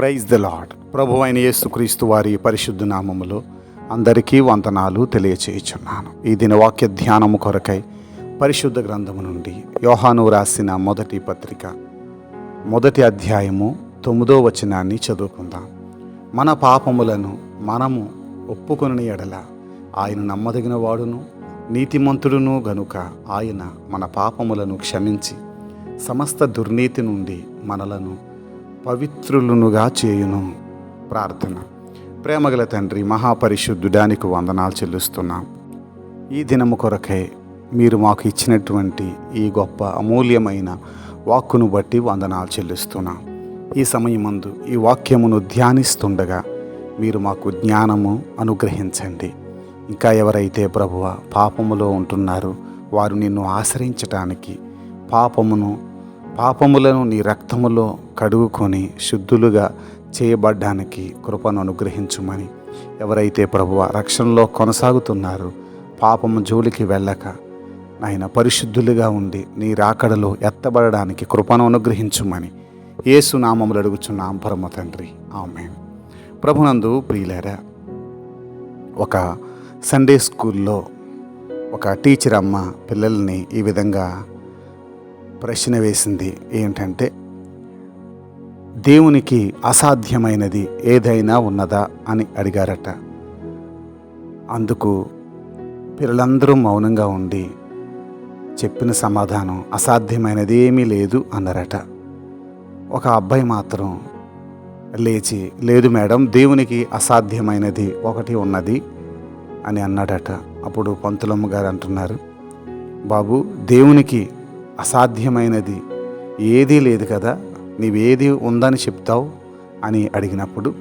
Praise the lord ప్రభు అయిన యేసుక్రీస్తు వారి పరిశుద్ధ నామములో అందరికీ వందనాలు తెలియచేయుచున్నాను. ఈ దిన వాక్య ధ్యానము కొరకై పరిశుద్ధ గ్రంథము నుండి యోహాను రాసిన మొదటి పత్రిక మొదటి అధ్యాయము తొమ్మిదో వచనాన్ని చదువుకుందాం. మన పాపములను మనము ఒప్పుకొని ఎడల ఆయన నమ్మదగిన వాడును నీతిమంతుడును గనుక ఆయన మన పాపములను క్షమించి సమస్త దుర్నీతి నుండి మనలను పవిత్రులనుగా చేయును. ప్రార్థన. ప్రేమగల తండ్రి మహాపరిశుద్ధుడానికి వందనాలు చెల్లిస్తున్నాం. ఈ దినము కొరకై మీరు మాకు ఇచ్చినటువంటి ఈ గొప్ప అమూల్యమైన వాక్కును బట్టి వందనాలు చెల్లిస్తున్నాం. ఈ సమయమందు ఈ వాక్యమును ధ్యానిస్తుండగా మీరు మాకు జ్ఞానము అనుగ్రహించండి. ఇంకా ఎవరైతే ప్రభువ పాపములో ఉంటున్నారో వారు నిన్ను ఆశ్రయించటానికి పాపమును పాపములను నీ రక్తములో కడుగుకొని శుద్ధులుగా చేయబడ్డానికి కృపను అనుగ్రహించుమని ఎవరైతే ప్రభువ రక్షణలో కొనసాగుతున్నారు పాపము జోలికి వెళ్ళక నాయన పరిశుద్ధులుగా ఉండి నీ రాకడలో ఎత్తబడడానికి కృపను అనుగ్రహించుమని యేసు నామములు అడుగుచున్నాం పరమ తండ్రి. ఆమె ప్రభునందు ప్రియులారా ఒక సండే స్కూల్లో ఒక టీచర్ అమ్మ పిల్లల్ని ఈ విధంగా ప్రశ్న వేసింది ఏంటంటే దేవునికి అసాధ్యమైనది ఏదైనా ఉన్నదా? అని అడిగారట. అందుకు పిల్లలందరూ మౌనంగా ఉండి చెప్పిన సమాధానం అసాధ్యమైనది ఏమీ లేదు అన్నారట. ఒక అబ్బాయి మాత్రం లేచి లేదు మేడం దేవునికి అసాధ్యమైనది ఒకటి ఉన్నది అని అన్నాడట. అప్పుడు పంతులమ్మ గారు అంటున్నారు బాబు దేవునికి అసాధ్యమైనది. ఏదీ లేదు కదా నీవేది ఉందని చెప్తావు అని అడిగినప్పుడు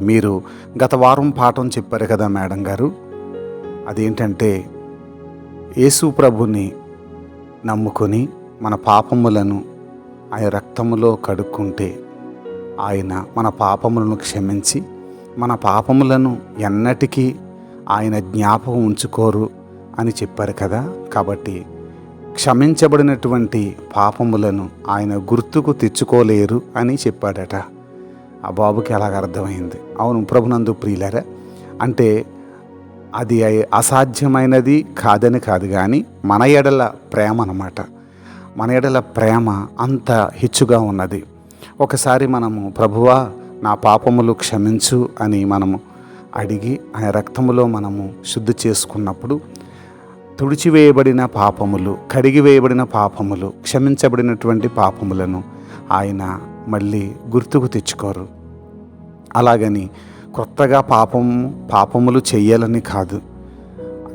మీరు గత వారం పాఠం చెప్పారు కదా మేడం గారు అదేంటంటే యేసు ప్రభుని నమ్ముకొని మన పాపములను ఆయన రక్తములో కడుక్కుంటే ఆయన మన పాపములను క్షమించి మన పాపములను ఎన్నటికీ ఆయన జ్ఞాపకం ఉంచుకోరు అని చెప్పారు కదా. కాబట్టి క్షమించబడినటువంటి పాపములను ఆయన గుర్తుకు తెచ్చుకోలేరు అని చెప్పాడట. ఆ బాబుకి అలాగ అర్థమైంది. అవును ప్రభునందు ప్రియులరా అంటే అది అసాధ్యమైనది కాదని కాదు కానీ మన ఎడల ప్రేమ అనమాట మన ఎడల ప్రేమ అంత హెచ్చుగా ఉన్నది. ఒకసారి మనము ప్రభువా నా పాపములు క్షమించు అని మనము అడిగి ఆయన రక్తములో మనము శుద్ధి చేసుకున్నప్పుడు తుడిచివేయబడిన పాపములు కడిగివేయబడిన పాపములు క్షమించబడినటువంటి పాపములను ఆయన మళ్ళీ గుర్తుకు తెచ్చుకోరు. అలాగని కొత్తగా పాపము పాపములు చెయ్యాలని కాదు.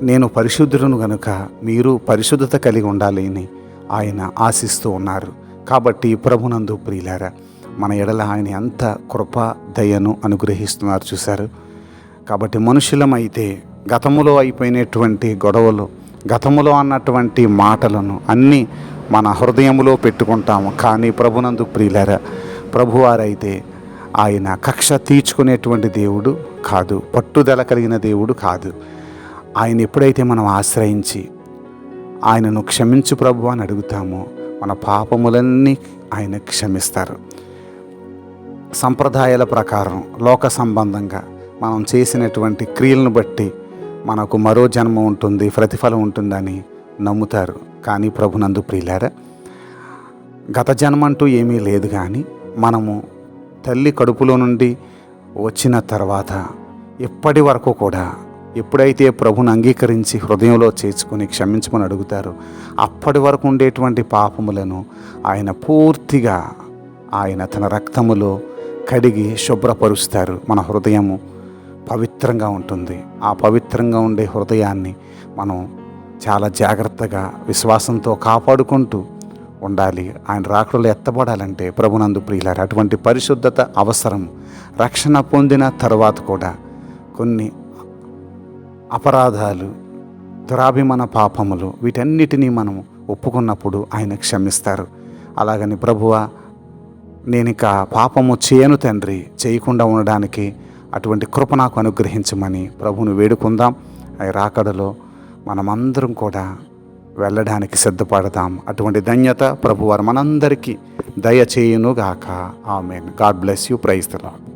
నేను పరిశుద్ధులను గనుక మీరు పరిశుద్ధత కలిగి ఉండాలి అని ఆయన ఆశిస్తూ ఉన్నారు. కాబట్టి ప్రభునందు ప్రియులారా మన ఎడల ఆయన ఎంత కృప దయను అనుగ్రహిస్తున్నారు చూశారు. కాబట్టి మనుషులమైతే గతములో అయిపోయినటువంటి గొడవలు గతములో అన్నటువంటి మాటలను అన్నీ మన హృదయంలో పెట్టుకుంటాము. కానీ ప్రభునందు ప్రియులరా ప్రభువారైతే ఆయన కక్ష తీర్చుకునేటువంటి దేవుడు కాదు పట్టుదల కలిగిన దేవుడు కాదు. ఆయన ఎప్పుడైతే మనం ఆశ్రయించి ఆయనను క్షమించు ప్రభు అని అడుగుతామో మన పాపములన్నీ ఆయన క్షమిస్తారు. సంప్రదాయాల ప్రకారం లోక సంబంధంగా మనం చేసినటువంటి క్రియలను బట్టి మనకు మరో జన్మ ఉంటుంది ప్రతిఫలం ఉంటుందని నమ్ముతారు. కానీ ప్రభునందు ప్రియులారా గత జన్మ అంటూ ఏమీ లేదు కానీ మనము తల్లి కడుపులో నుండి వచ్చిన తర్వాత ఇప్పటి వరకు కూడా ఎప్పుడైతే ప్రభుని అంగీకరించి హృదయంలో చేర్చుకొని క్షమించమని అడుగుతారో అప్పటి వరకు ఉండేటువంటి పాపములను ఆయన పూర్తిగా ఆయన తన రక్తములో కడిగి శుభ్రపరుస్తారు. మన హృదయము పవిత్రంగా ఉంటుంది. ఆ పవిత్రంగా ఉండే హృదయాన్ని మనం చాలా జాగ్రత్తగా విశ్వాసంతో కాపాడుకుంటూ ఉండాలి. ఆయన రాకడలో ఎత్తబడాలంటే ప్రభునందు ప్రియులారు అటువంటి పరిశుద్ధత అవసరం రక్షణ పొందిన తర్వాత కూడా కొన్ని అపరాధాలు దురాభిమాన పాపములు వీటన్నిటినీ మనం ఒప్పుకున్నప్పుడు ఆయన క్షమిస్తారు. అలాగని ప్రభువ నేను ఇక పాపము చేయను తండ్రి చేయకుండా ఉండడానికి అటువంటి కృప నాకు అనుగ్రహించమని ప్రభువును వేడుకుందాం. ఆ రాకడలో మనమందరం కూడా వెళ్ళడానికి సిద్ధపడదాం అటువంటి ధన్యత ప్రభువారు మనందరికీ దయచేయునుగాక. Amen. God bless you. Praise the lord